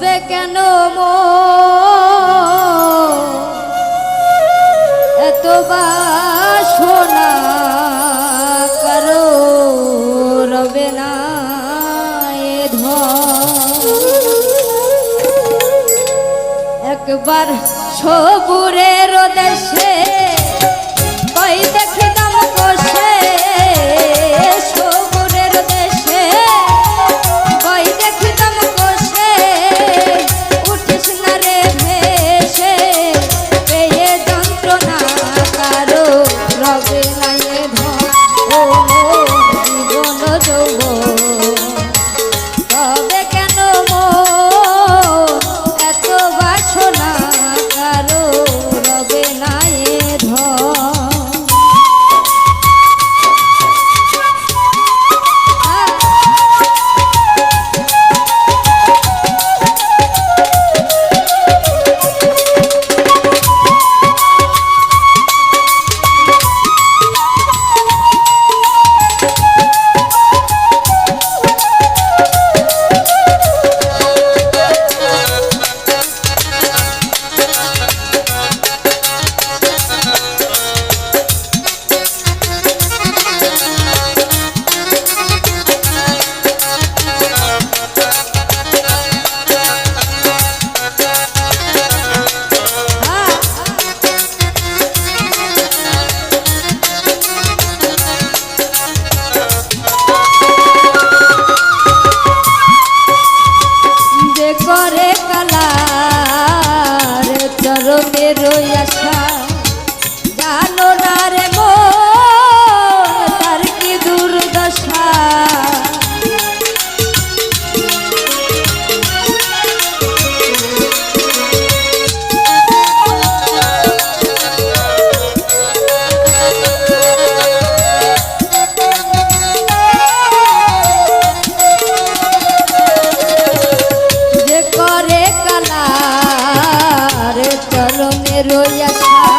হবে কেন মো? এত বাসনা করো রবে না একবার সবুরের দেশে কই দেখে aleluia, aleluia.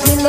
ছিল